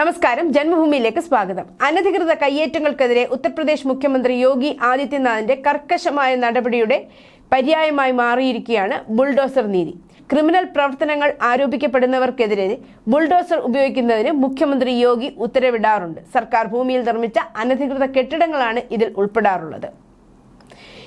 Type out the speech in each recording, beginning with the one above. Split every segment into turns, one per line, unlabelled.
നമസ്കാരം. ജന്മഭൂമിയിലേക്ക് സ്വാഗതം. അനധികൃത കയ്യേറ്റങ്ങൾക്കെതിരെ ഉത്തർപ്രദേശ് മുഖ്യമന്ത്രി യോഗി ആദിത്യനാഥിന്റെ കർക്കശമായ നടപടിയുടെ പര്യായമായി മാറിയിരിക്കുകയാണ് ബുൾഡോസർ നീതി. ക്രിമിനൽ പ്രവർത്തനങ്ങൾ ആരോപിക്കപ്പെടുന്നവർക്കെതിരെ ബുൾഡോസർ ഉപയോഗിക്കുന്നതിന് മുഖ്യമന്ത്രി യോഗി ഉത്തരവിടാറുണ്ട്. സർക്കാർ ഭൂമിയിൽ നിർമ്മിച്ച അനധികൃത കെട്ടിടങ്ങളാണ് ഇതിൽ ഉൾപ്പെടാറുള്ളത്.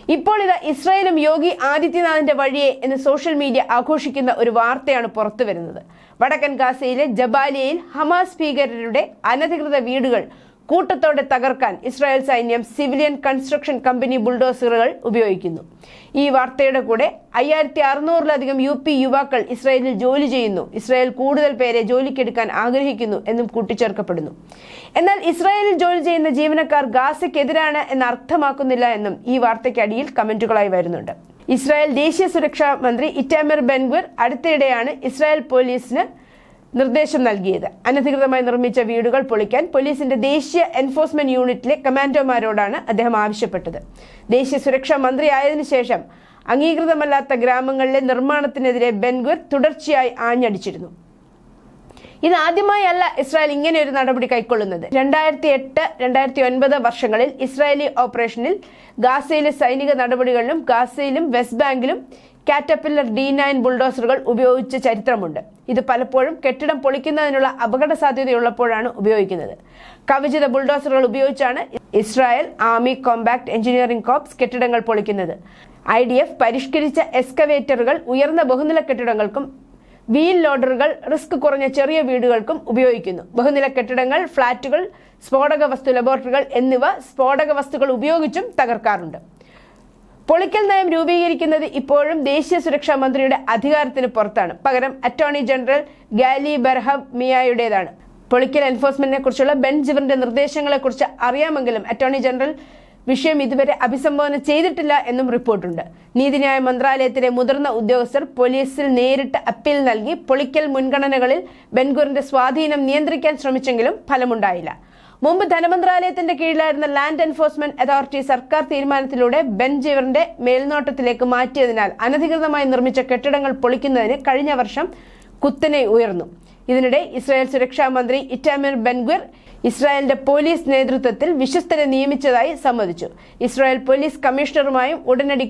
ഇപ്പോൾ ഇത് ഇസ്രായേലും യോഗി ആദിത്യനാഥിന്റെ വഴിയെ എന്ന് സോഷ്യൽ മീഡിയ ആഘോഷിക്കുന്ന ഒരു വാർത്തയാണ് പുറത്തു വരുന്നത് വടക്കൻ ഗാസയിലെ ജബാലിയയിൽ ഹമാസ് ഭീകരരുടെ അനധികൃത വീടുകൾ കൂട്ടത്തോടെ തകർക്കാൻ ഇസ്രായേൽ സൈന്യം സിവിലിയൻ കൺസ്ട്രക്ഷൻ കമ്പനി ബുൾഡോസറുകൾ ഉപയോഗിക്കുന്നു. ഈ വാർത്തയുടെ കൂടെ അയ്യായിരത്തി അറുന്നൂറിലധികം യു പി യുവാക്കൾ ഇസ്രായേലിൽ ജോലി ചെയ്യുന്നു. ഇസ്രായേൽ കൂടുതൽ പേരെ ജോലിക്കെടുക്കാൻ ആഗ്രഹിക്കുന്നു എന്നും കൂട്ടിച്ചേർക്കപ്പെടുന്നു. എന്നാൽ ഇസ്രായേലിൽ ജോലി ചെയ്യുന്ന ജീവനക്കാർ ഗാസയ്ക്കെതിരാണ് എന്ന് അർത്ഥമാക്കുന്നില്ല എന്നും ഈ വാർത്തയ്ക്കടിയിൽ കമന്റുകളായി വരുന്നുണ്ട്. ഇസ്രായേൽ ദേശീയ സുരക്ഷാ മന്ത്രി ഇറ്റാമിർ ബെൻഗുർ അടുത്തിടെയാണ് ഇസ്രായേൽ പോലീസിന് നിർദ്ദേശം നൽകിയത്. അനധികൃതമായി നിർമ്മിച്ച വീടുകൾ പൊളിക്കാൻ പോലീസിന്റെ ദേശീയ എൻഫോഴ്സ്മെന്റ് യൂണിറ്റിലെ കമാൻഡോമാരോടാണ് അദ്ദേഹം ആവശ്യപ്പെട്ടത്. ദേശീയ സുരക്ഷാ മന്ത്രിയായതിനു ശേഷം അംഗീകൃതമല്ലാത്ത ഗ്രാമങ്ങളിലെ നിർമ്മാണത്തിനെതിരെ ബെൻഗുർ തുടർച്ചയായി ആഞ്ഞടിച്ചിരുന്നു. ഇത് ആദ്യമായല്ല ഇസ്രായേൽ ഇങ്ങനെ ഒരു നടപടി കൈക്കൊള്ളുന്നത്. രണ്ടായിരത്തി എട്ട് രണ്ടായിരത്തി ഒൻപത് വർഷങ്ങളിൽ ഇസ്രായേലി ഓപ്പറേഷനിൽ ഗാസയിലെ സൈനിക നടപടികളിലും ഗാസയിലും വെസ്റ്റ് ബാങ്കിലും കാറ്റപ്പില്ലർ ഡി നയൻ ബുൾഡോസറുകൾ ഉപയോഗിച്ച ചരിത്രമുണ്ട്. ഇത് പലപ്പോഴും കെട്ടിടം പൊളിക്കുന്നതിനുള്ള അപകട സാധ്യതയുള്ളപ്പോഴാണ് ഉപയോഗിക്കുന്നത്. കവചിത ബുൾഡോസറുകൾ ഉപയോഗിച്ചാണ് Israel army compact engineering corps കെട്ടിടങ്ങൾ പൊളിക്കുന്നത്. ഐ ഡി എഫ് പരിഷ്കരിച്ച എസ്കവേറ്ററുകൾ ഉയർന്ന ബഹുനില കെട്ടിടങ്ങൾക്കും വീൽ ലോഡറുകൾ റിസ്ക് കുറഞ്ഞ ചെറിയ വീടുകൾക്കും ഉപയോഗിക്കുന്നു. ബഹുനില കെട്ടിടങ്ങൾ ഫ്ളാറ്റുകൾ സ്ഫോടക വസ്തു ലബോറട്ടറികൾ എന്നിവ സ്ഫോടക വസ്തുക്കൾ ഉപയോഗിച്ചും തകർക്കാറുണ്ട്. പൊളിക്കൽ നയം രൂപീകരിക്കുന്നത് ഇപ്പോഴും ദേശീയ സുരക്ഷാ മന്ത്രിയുടെ അധികാരത്തിന് പുറത്താണ്. പകരം അറ്റോർണി ജനറൽ ഗാലി ബർഹബ് മിയായുടേതാണ്. പൊളിക്കൽ എൻഫോഴ്സ്മെന്റിനെ കുറിച്ചുള്ള ബെൻ നിർദ്ദേശങ്ങളെ നിർദ്ദേശങ്ങളെക്കുറിച്ച് അറിയാമെങ്കിലും അറ്റോർണി ജനറൽ വിഷയം ഇതുവരെ അഭിസംബോധന ചെയ്തിട്ടില്ല എന്നും റിപ്പോർട്ടുണ്ട്. നീതിന്യായ മന്ത്രാലയത്തിലെ മുതിർന്ന ഉദ്യോഗസ്ഥർ പോലീസിൽ നേരിട്ട് അപ്പീൽ നൽകി പൊളിക്കൽ മുൻഗണനകളിൽ ബെൻഗൂറിന്റെ സ്വാധീനം നിയന്ത്രിക്കാൻ ശ്രമിച്ചെങ്കിലും ഫലമുണ്ടായില്ല. മുമ്പ് ധനമന്ത്രാലയത്തിന്റെ കീഴിലായിരുന്ന ലാൻഡ് എൻഫോഴ്സ്മെന്റ് അതോറിറ്റി സർക്കാർ തീരുമാനത്തിലൂടെ ബെൻ ജിവറിന്റെ മേൽനോട്ടത്തിലേക്ക് മാറ്റിയതിനാൽ അനധികൃതമായി നിർമ്മിച്ച കെട്ടിടങ്ങൾ പൊളിക്കുന്നതിന് കഴിഞ്ഞ വർഷം കുത്തനെ ഉയർന്നു. ഇതിനിടെ ഇസ്രായേൽ സുരക്ഷാ മന്ത്രി ഇറ്റാമിർ ബെൻഗ്വിർ ഇസ്രായേലിന്റെ പോലീസ് നേതൃത്വത്തിൽ വിശ്വസ്തരെ നിയമിച്ചതായി സമ്മതിച്ചു. ഇസ്രായേൽ പോലീസ് കമ്മീഷണറുമായും ഉടനടി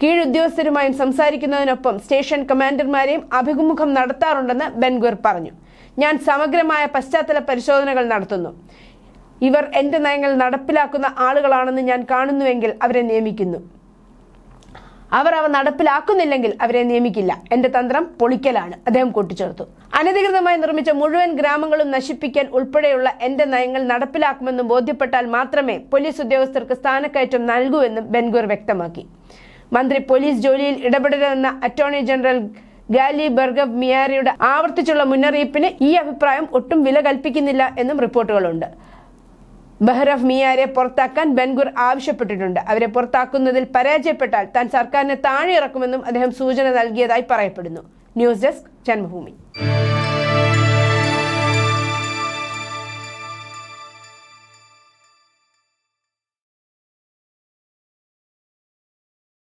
കീഴുദ്യോഗസ്ഥരുമായും സംസാരിക്കുന്നതിനൊപ്പം സ്റ്റേഷൻ കമാൻഡർമാരെയും അഭിമുഖം നടത്താറുണ്ടെന്ന് ബെൻഗ്വിർ പറഞ്ഞു. ഞാൻ സമഗ്രമായ പശ്ചാത്തല പരിശോധനകൾ നടത്തുന്നു. ഇവർ എന്റെ നയങ്ങൾ നടപ്പിലാക്കുന്ന ആളുകളാണെന്ന് ഞാൻ കാണുന്നുവെങ്കിൽ അവരെ നിയമിക്കുന്നു. അവർ അവ നടപ്പിലാക്കുന്നില്ലെങ്കിൽ അവരെ നിയമിക്കില്ല. എന്റെ തന്ത്രം പൊളിക്കലാണ്. അദ്ദേഹം കൂട്ടിച്ചേർത്തു. അനധികൃതമായി നിർമ്മിച്ച മുഴുവൻ ഗ്രാമങ്ങളും നശിപ്പിക്കാൻ ഉൾപ്പെടെയുള്ള എന്റെ നയങ്ങൾ നടപ്പിലാക്കുമെന്ന് ബോധ്യപ്പെട്ടാൽ മാത്രമേ പോലീസ് ഉദ്യോഗസ്ഥർക്ക് സ്ഥാനക്കയറ്റം നൽകൂ എന്നും ബെൻഗൂർ വ്യക്തമാക്കി. മന്ത്രി പോലീസ് ജോലിയിൽ ഇടപെടരുതെന്ന അറ്റോർണി ജനറൽ ഗാലി ബർഗവ് മിയാരിയുടെ ആവർത്തിച്ചുള്ള മുന്നറിയിപ്പിന് ഈ അഭിപ്രായം ഒട്ടും വില കൽപ്പിക്കുന്നില്ല എന്നും റിപ്പോർട്ടുകളുണ്ട്. ബഹ്റഫ് മിയാരെ പുറത്താക്കാൻ ബെൻഗുർ ആവശ്യപ്പെട്ടിട്ടുണ്ട്. അവരെ പുറത്താക്കുന്നതിൽ പരാജയപ്പെട്ടാൽ താൻ സർക്കാരിനെ താഴെ ഇറക്കുമെന്നും അദ്ദേഹം സൂചന നൽകിയതായി പറയപ്പെടുന്നു. News desk Janmabhumi.